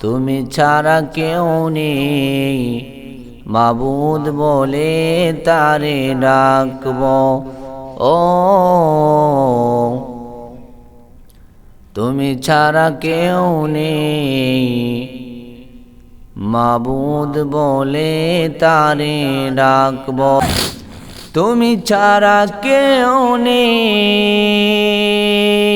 তুমি ছাড়া কেউ নেই। মাবুদ বলে তারে ডাকব। ও, তুমি ছাড়া কেউ নেই। মাবুদ বলে তারে ডাকব। তুমি ছাড়া কেউ নেই।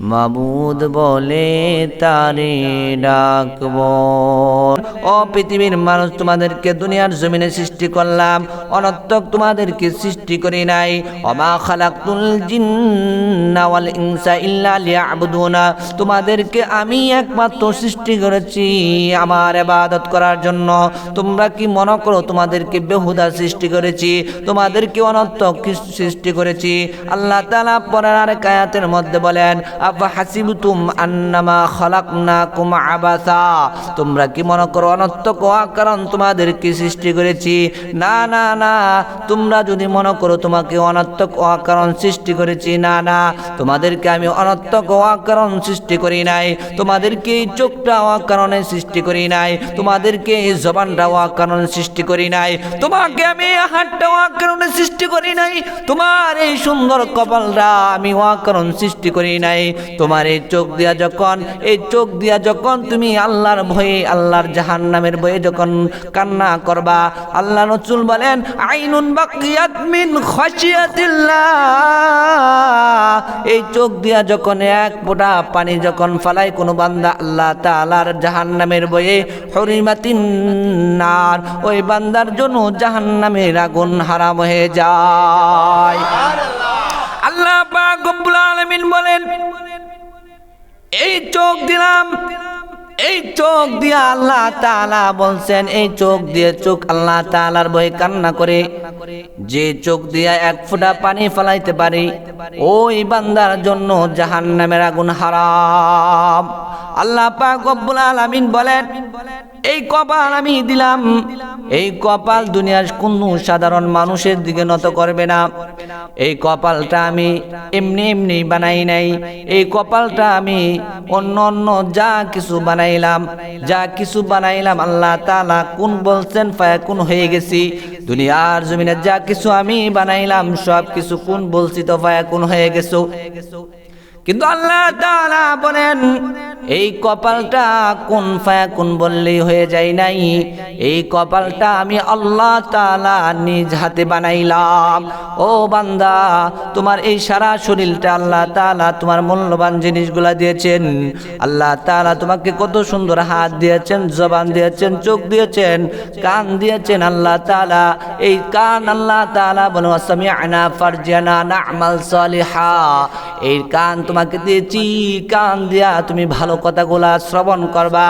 মাবুদ বলে, তারে ডাকব। ও পৃথিবীর মানুষ তোমাদেরকে দুনিয়ার জমিনে সৃষ্টি করলাম। অনর্থক তোমাদেরকে সৃষ্টি করি নাই। অমা খালাকুল জিন্না ওয়াল ইনসা ইল্লা লিয়াবুদুনা। তোমাদেরকে আমি একমাত্র সৃষ্টি করেছি আমার ইবাদত করার জন্য। তোমরা কি মনে করো তোমাদেরকে বেহুদা সৃষ্টি করেছি? তোমাদেরকে অনর্থক সৃষ্টি করেছি? আল্লাহ তাআলা পরের আরেক আয়াতের মধ্যে বলেন আবাসা। তোমরা কি মনে করো অনর্থক কারণ তোমাদেরকে সৃষ্টি করেছি? না না না। তোমরা যদি মনে করো তোমাকে অনর্থক কারণ সৃষ্টি করেছি, না না। তোমাদেরকে আমি অনর্থক কারণ সৃষ্টি করি নাই। তোমাদেরকে এই চোখটা কারণে সৃষ্টি করি নাই। তোমাদেরকে এই জবানটা কারণে সৃষ্টি করি নাই। তোমাকে আমি হাতটা কারণে সৃষ্টি করি নাই। তোমার এই সুন্দর কপালটা আমি কারণ সৃষ্টি করি নাই। তোমার এই চোখ দিয়া যখন, এই চোখ দিয়া যখন তুমি আল্লাহর ভয়ে, আল্লাহর জাহান নামের ভয়ে যখন কান্না করবা, আল্লাহ রসুল বলেন, আইনুন বাকিয়াত এই চোখ দিয়া যখন এক ফোঁটা পানি যখন ফালাই কোনো বান্দা আল্লাহ তাআলার জাহান নামের বয়ে নার, ওই বান্দার জন্য জাহান নামের আগুন হারাম হয়ে যায়। চোখ দিলাম। এই চোখ দিয়ে আল্লাহ তালা বলছেন, এই চোখ দিয়ে চোখ আল্লাহ তালার বই কান্না করে। যে চোখ দিয়ে এক ফুটা পানি ফেলাইতে পারি, ওই বান্দার জন্য জাহান্নামের আগুন হারাম। আল্লাহ পাক রব্বুল আলামিন বলেন এই কপাল আমি দিলাম। এই কপাল দুনিয়ার কোন সাধারণ মানুষের দিকে নত করবে না। এই কপালটা আমি এমনি এমনি বানাই নাই। এই কপালটা আমি অন্য অন্য যা কিছু বানাইলাম, যা কিছু বানাইলাম আল্লাহ তাআলা কোন বলছেন, ফায়া কোন হয়ে গেছি। দুনিয়ার জমিনে যা কিছু আমি বানাইলাম, সব কিছু কোন বলছি তো কোন হয়ে গেছো। কিন্তু আল্লাহ তাআলা বলেন এই কপালটা কোন ফায়া কোন বললেই হয়ে যায় নাই। এই কপালটা আমি আল্লাহ তালা নিজ হাতে বানাইলাম। ও বান্দা, তোমার এই সারা শরীরটা আল্লাহ তালা তোমার মূল্যবান জিনিসগুলা দিয়েছেন। আল্লাহ তালা তোমাকে কত সুন্দর হাত দিয়েছেন, জবান দিয়েছেন, চোখ দিয়েছেন, কান দিয়েছেন আল্লাহ তালা এই কান আল্লাহ তাআলা বলো আসামি আনা সামিআনা ফারজানা না'মাল সালিহা। এই কান তোমাকে দিয়েছি, কান দিয়া তুমি ভালো কথাগুলা শ্রবণ করবা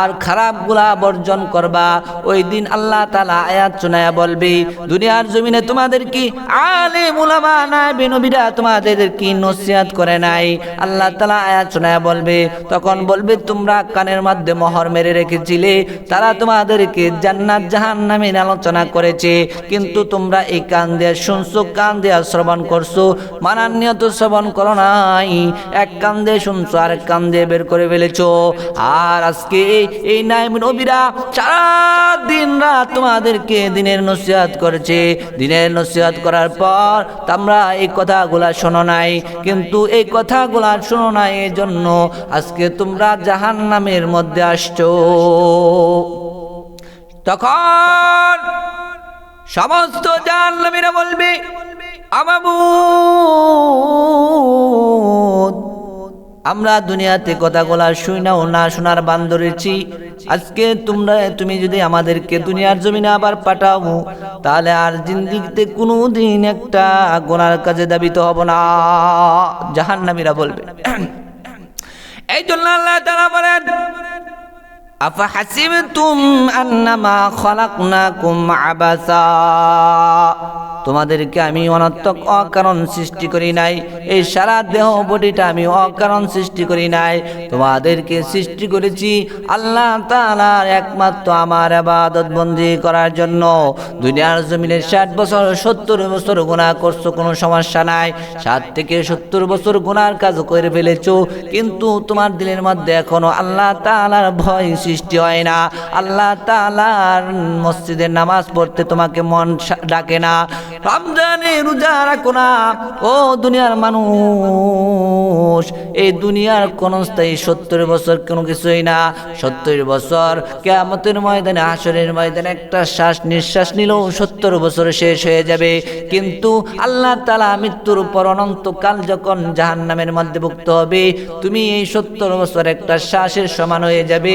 আর খারাপগুলা বর্জন করবা। ওই দিন আল্লাহ তালা আয়াত শোনায়া বলবে, দুনিয়ার জমিনে তোমাদের কি আলে মুলামা নাই বিনবীরা তোমাদের কি নসিহাত করে নাই? আল্লাহ তালা আয়াত শোনায়া বলবে, তখন বলবে, তোমরা কানের মধ্যে মোহর মেরে রেখেছিলে, তারা তোমাদেরকে জান্নাত জাহান নামের আলোচনা করেছে, কিন্তু তোমরা এই কান দিয়ে শুনছো, কান দিয়ে শ্রবণ করছ মানান্যত শ্রবণ করো নাই। এক কান দিয়ে শুনছো আর এক বের করে ফেলেছো। আর আজকে এই- এই নাইম নবীরা সারা দিন রাত তোমাদেরকে দিনের নসিহাত করেছে। দিনের নসিহাত করার পর তোমরা এই কথাগুলা শোনো নাই। কিন্তু এই কথাগুলা শোনো নাই এই জন্য আজকে তোমরা জাহান নামের মধ্যে আসছো। তখন সমস্ত জাহান্নামীরা বলবে আমরা দুনিয়াতে কথাগুলা শুই না শোনার বান্দরেছি আজকে তোমরা, তুমি যদি আমাদেরকে দুনিয়ার জমিনে আবার পাঠাও, তাহলে আর জিন্দিগিতে কোনো দিন একটা গোনার কাজে দাবি তো হব না। জাহান্নামীরা বলবে, এই জন্য আল্লাহ তারা বলেন আফা হাসিবতুম আন্নামা খলাকনাকুম আবাসা। তোমাদেরকে আমি অনর্থক অকারণ সৃষ্টি করি নাই। এই সারা দেহ বডিটা আমি অকারণ সৃষ্টি করি নাই। তোমাদেরকে সৃষ্টি করেছি আল্লাহ তাআলার একমাত্র আমার আবাদত বন্দি করার জন্য। দুনিয়ার জমিনে ষাট বছর, সত্তর বছর গুণা করছ, কোনো সমস্যা নাই। ষাট থেকে সত্তর বছর গুনার কাজ করে ফেলেছ, কিন্তু তোমার দিলের মধ্যে এখনও আল্লাহ তাআলার ভয় সৃষ্টি হয় না। আল্লাহ তাআলার মসজিদের নামাজ পড়তে তোমাকে মন ডাকে না। রমজানে রোজা রাখো না ও দুনিয়ার মানুষ। এই দুনিয়ার কোন স্থায়ী সত্তর বছর কোনো কিছুই না। সত্তর বছর, কেয়ামতের ময়দানে আসরের ময়দানে একটা শ্বাস নিঃশ্বাস নিলেও সত্তর বছর শেষ হয়ে যাবে। কিন্তু আল্লাহ তালা মৃত্যুর উপর অনন্তকাল যখন জাহান নামের মধ্যে ভুক্ত হবে, তুমি এই সত্তর বছর একটা শ্বাসের সমান হয়ে যাবে।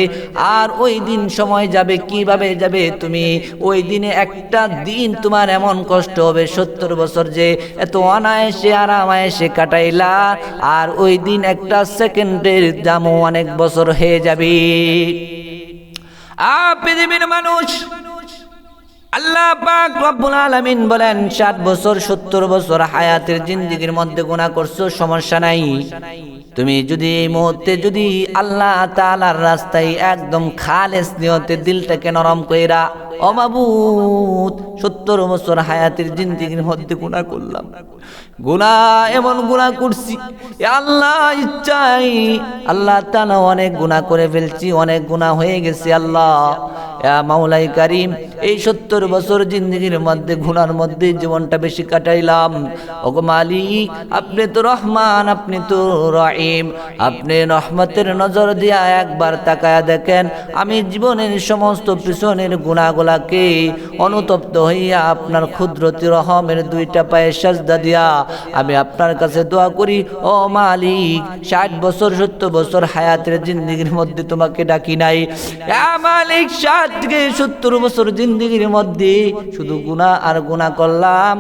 আর ওই দিন সময় যাবে, কীভাবে যাবে তুমি? ওই দিনে একটা দিন তোমার এমন কষ্ট হবে, সত্তর বছর যে এত অনায়াসে, আরামায়াসে কাটাইলা। আর ওই দিন একটা সেকেন্ডের দামও অনেক বছর হয়ে যাবে। আ পৃথিবীর মানুষ। আল্লাহ পাক রব্বুল আলামিন বলেন 60 বছর 70 বছর হায়াতের জিন্দেগির মধ্যে গুনাহ করছ, সমস্যা নাই। তুমি যদি এই মুহূর্তে যদি আল্লাহ তালার রাস্তায় একদম খালেস নিয়তে দিলটাকে নরম কইরা অমাবুত সত্তর বছর হায়াতের জিন্দেগির মধ্যে গুনাহ করলাম। গুনাহ এমন গুনাহ করছি আল্লাহ ইচ্ছাই আল্লাহ তাআলা অনেক গুনাহ করে ফেলছি, অনেক গুনাহ হয়ে গেছে আল্লাহ। মাওলাই কারিম, এই সত্তর বছর জিন্দগির মধ্যে, ঘুনার মধ্যে জীবনটা বেশি কাটাইলাম। ওগো মালিক, আপনি তো রহমান, আপনি তো রহিম। আপনি রহমতের নজর দিয়া একবার তাকায়া দেখেন, আমি জীবনের সমস্ত পিছনের গুণাগুলাকে অনুতপ্ত হইয়া আপনার ক্ষুদ্রতি রহমের দুইটা পায়ে সাজদা দিয়া আমি আপনার কাছে দোয়া করি, ও মালিক, ষাট বছর, সত্তর বছর হায়াতের জিন্দগির মধ্যে তোমাকে ডাকি নাই। মালিক, ষাট থেকে সত্তর বছর জিন্দগির মধ্যে শুধু গুণা আর গুণা করলাম।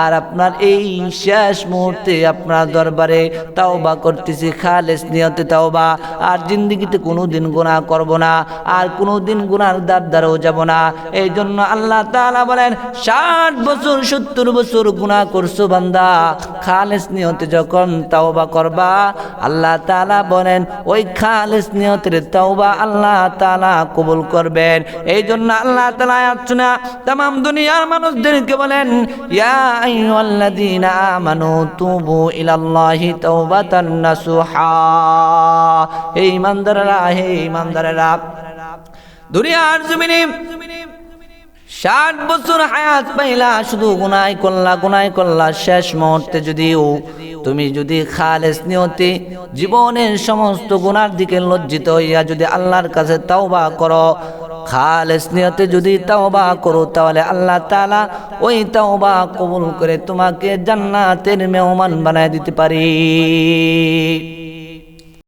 আর আপনার এই শেষ মুহূর্তে আপনার দরবারে তাওবা করতেছি, খালেস নিয়তে তাওবা। আর জিন্দগিতে কোনো দিন গুণা করব না, আর কোনো দিন গুনার দ্বার দ্বারাও যাব না। এই জন্য আল্লাহ তাআলা বলেন, ষাট বছর, সত্তর বছর গুণা করছ বান্দা। খালেস নিয়তে যখন তাওবা করবা, আল্লাহ তাআলা বলেন, ওই খালেস নিয়তের তাওবা আল্লাহ তাআলা কবুল করবেন। এই জন্য আল্লাহ তালা আচ্ছা তাম দুনিয়ার মানুষদেরকে বলেন, ইয়া আমানু তুবু ইলাল্লাহি তাওবাতান এই হে দুনিয়ার জমিনে ষাট বছর হায়াত পাইলা, শুধু গুনাই করলা গুনাই করলা, শেষ মুহূর্তে যদিও তুমি যদি খালেস নিয়তে জীবনের সমস্ত গুনার দিকে লজ্জিত হইয়া যদি আল্লাহর কাছে তাওবা করো খালেস নিয়তে যদি তাওবা করো, তাহলে আল্লাহ তাআলা ওই তাওবা কবুল করে তোমাকে জান্নাতের মেহমান বানায় দিতে পারি।